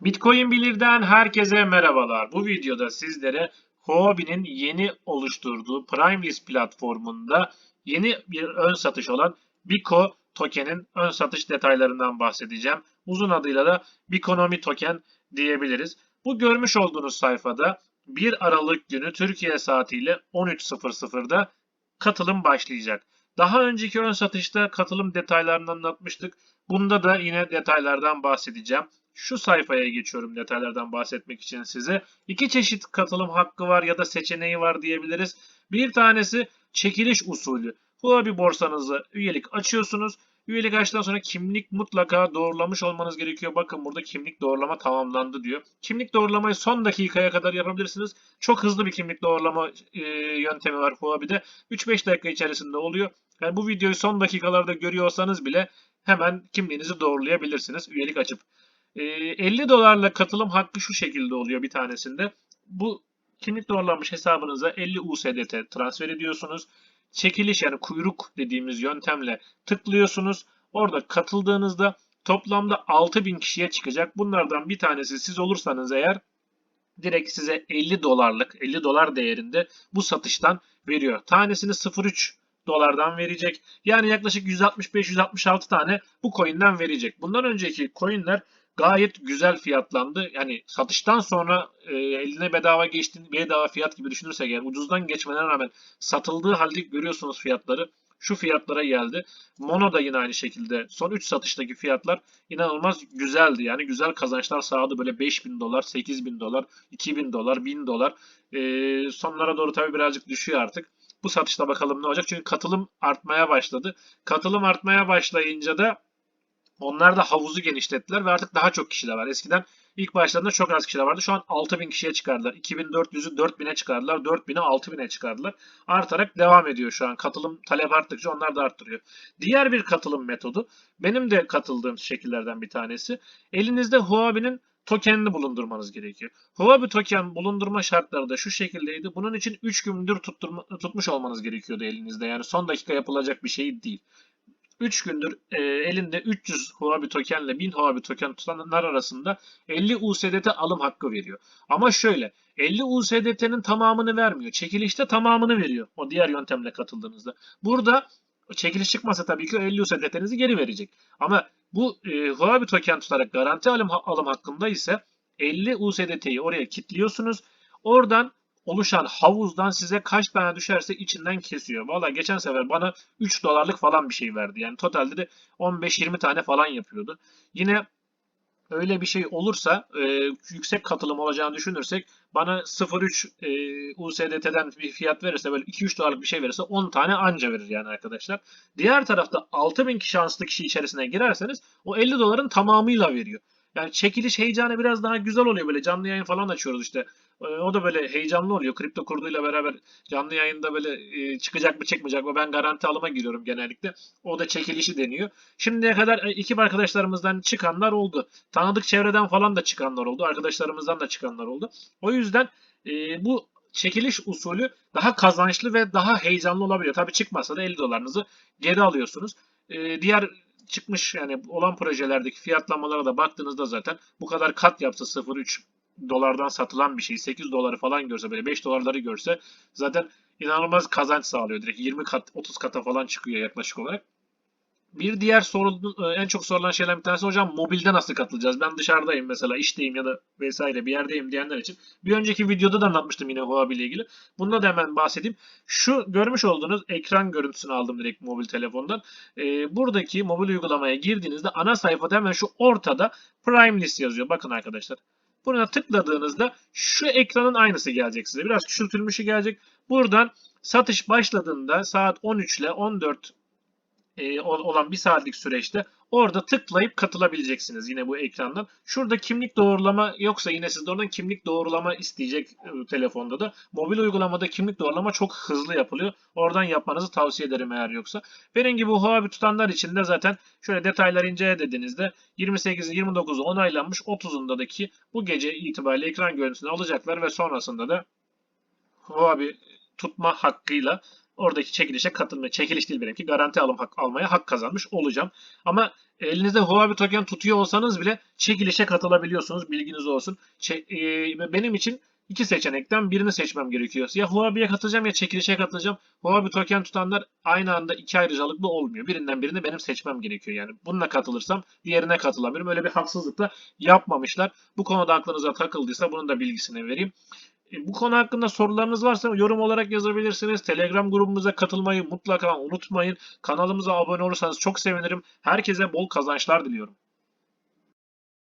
Bitcoin Bilir'den herkese merhabalar. Bu videoda sizlere Huobi'nin yeni oluşturduğu PrimeList platformunda yeni bir ön satış olan Biko token'in ön satış detaylarından bahsedeceğim. Uzun adıyla da Bikonomi token diyebiliriz. Bu görmüş olduğunuz sayfada 1 Aralık günü Türkiye saatiyle 13.00'da katılım başlayacak. Daha önceki ön satışta katılım detaylarını anlatmıştık. Bunda da yine detaylardan bahsedeceğim. Şu sayfaya geçiyorum detaylardan bahsetmek için size. İki çeşit katılım hakkı var ya da seçeneği var diyebiliriz. Bir tanesi çekiliş usulü. Huobi borsanızı üyelik açıyorsunuz. Üyelik açtıktan sonra kimlik mutlaka doğrulamış olmanız gerekiyor. Bakın burada kimlik doğrulama tamamlandı diyor. Kimlik doğrulamayı son dakikaya kadar yapabilirsiniz. Çok hızlı bir kimlik doğrulama e, yöntemi var Huobi'de. 3-5 dakika içerisinde oluyor. Yani bu videoyu son dakikalarda görüyorsanız bile hemen kimliğinizi doğrulayabilirsiniz üyelik açıp. E, 50 dolarla katılım hakkı şu şekilde oluyor bir tanesinde. Bu kimlik doğrulanmış hesabınıza 50 USDT transfer ediyorsunuz. Çekiliş yani kuyruk dediğimiz yöntemle tıklıyorsunuz. Orada katıldığınızda toplamda 6000 kişiye çıkacak. Bunlardan bir tanesi siz olursanız eğer direkt size 50 dolarlık 50 dolar değerinde bu satıştan veriyor. Tanesini 0.3 dolardan verecek. Yani yaklaşık 165-166 tane bu coin'den verecek. Bundan önceki coin'ler gayet güzel fiyatlandı. Yani satıştan sonra e, eline bedava geçtiğini bedava fiyat gibi düşünürsek eğer ucuzdan geçmelerine rağmen satıldığı halde görüyorsunuz fiyatları şu fiyatlara geldi. Mono da yine aynı şekilde. Son 3 satıştaki fiyatlar inanılmaz güzeldi. Yani güzel kazançlar sağladı. Böyle 5000 dolar, 8000 dolar, 2000 dolar, 1000 dolar. Ee, sonlara doğru tabii birazcık düşüyor artık. Bu satışta bakalım ne olacak. Çünkü katılım artmaya başladı. Katılım artmaya başlayınca da onlar da havuzu genişlettiler ve artık daha çok kişiler var. Eskiden ilk başlarında çok az kişiler vardı. Şu an 6000 kişiye çıkardılar. 2400'ü 4000'e çıkardılar. 4000'i 6000'e çıkardılar. Artarak devam ediyor şu an. Katılım talep arttıkça onlar da arttırıyor. Diğer bir katılım metodu benim de katıldığım şekillerden bir tanesi. Elinizde Huobi'nin tokenini bulundurmanız gerekiyor. Huobi token bulundurma şartları da şu şekildeydi. Bunun için 3 gündür tutturma, tutmuş olmanız gerekiyordu elinizde. Yani son dakika yapılacak bir şey değil. 3 gündür e, elinde 300 Huobi tokenle 1000 Huobi token tutanlar arasında 50 USDT alım hakkı veriyor. Ama şöyle 50 USDT'nin tamamını vermiyor. Çekilişte tamamını veriyor. O diğer yöntemle katıldığınızda. Burada çekiliş çıkmasa tabii ki 50 USDT'nizi geri verecek. Ama bu e, Huobi token tutarak garanti alım, alım hakkında ise 50 USDT'yi oraya kilitliyorsunuz. Oradan oluşan havuzdan size kaç tane düşerse içinden kesiyor. Valla geçen sefer bana 3 dolarlık falan bir şey verdi. Yani totalde de 15-20 tane falan yapıyordu. Yine öyle bir şey olursa e, yüksek katılım olacağını düşünürsek bana 0.3 e, USDT'den bir fiyat verirse böyle 2-3 dolarlık bir şey verirse 10 tane anca verir yani arkadaşlar. Diğer tarafta 6000 şanslı kişi içerisine girerseniz o 50 doların tamamıyla veriyor. Yani çekiliş heyecanı biraz daha güzel oluyor böyle canlı yayın falan açıyoruz işte. Ee, O da böyle heyecanlı oluyor. Kripto kurduyla beraber canlı yayında böyle e, çıkacak mı çıkmayacak mı ben garanti alıma giriyorum genellikle. O da çekilişi deniyor. Şimdiye kadar e, ekip arkadaşlarımızdan çıkanlar oldu. Tanıdık çevreden falan da çıkanlar oldu. Arkadaşlarımızdan da çıkanlar oldu. O yüzden e, bu çekiliş usulü daha kazançlı ve daha heyecanlı olabiliyor. Tabii çıkmasa da 50 dolarınızı geri alıyorsunuz. Diğer çıkmış yani olan projelerdeki fiyatlamalara da baktığınızda zaten bu kadar kat yapsa 0.3 dolardan satılan bir şey 8 doları falan görse böyle 5 dolarları görse zaten inanılmaz kazanç sağlıyor. Direkt 20 kat 30 kata falan çıkıyor yaklaşık olarak. Bir diğer soru en çok sorulan şeylerden bir tanesi hocam mobilde nasıl katılacağız? Ben dışarıdayım mesela işteyim ya da vesaire bir yerdeyim diyenler için. Bir önceki videoda da anlatmıştım yine Huawei ile ilgili. Bunda da hemen bahsedeyim. Şu görmüş olduğunuz ekran görüntüsünü aldım direkt mobil telefondan. Ee, buradaki mobil uygulamaya girdiğinizde ana sayfada hemen şu ortada Prime List yazıyor. Bakın arkadaşlar. Buna tıkladığınızda şu ekranın aynısı gelecek size. Biraz küçültülmüşü gelecek. Buradan satış başladığında saat 13 ile 14 e, olan bir saatlik süreçte orada tıklayıp katılabileceksiniz yine bu ekrandan. Şurada kimlik doğrulama yoksa yine siz de oradan kimlik doğrulama isteyecek e, telefonda da. Mobil uygulamada kimlik doğrulama çok hızlı yapılıyor. Oradan yapmanızı tavsiye ederim eğer yoksa. Benim gibi Huawei tutanlar için de zaten şöyle detaylar incele dediğinizde 28'i 29'u onaylanmış 30'undaki bu gece itibariyle ekran görüntüsünü alacaklar ve sonrasında da Huawei tutma hakkıyla oradaki çekilişe katılmaya, çekiliş değil benimki garanti alım hak, almaya hak kazanmış olacağım. Ama elinizde Huobi token tutuyor olsanız bile çekilişe katılabiliyorsunuz. Bilginiz olsun. Çe- e, benim için iki seçenekten birini seçmem gerekiyor. Ya Huobi'ye katılacağım ya çekilişe katılacağım. Huobi token tutanlar aynı anda iki ayrıcalıklı olmuyor. Birinden birini benim seçmem gerekiyor yani. Bununla katılırsam diğerine katılamıyorum. Öyle bir haksızlık da yapmamışlar. Bu konuda aklınıza takıldıysa bunun da bilgisini vereyim. Bu konu hakkında sorularınız varsa yorum olarak yazabilirsiniz. Telegram grubumuza katılmayı mutlaka unutmayın. Kanalımıza abone olursanız çok sevinirim. Herkese bol kazançlar diliyorum.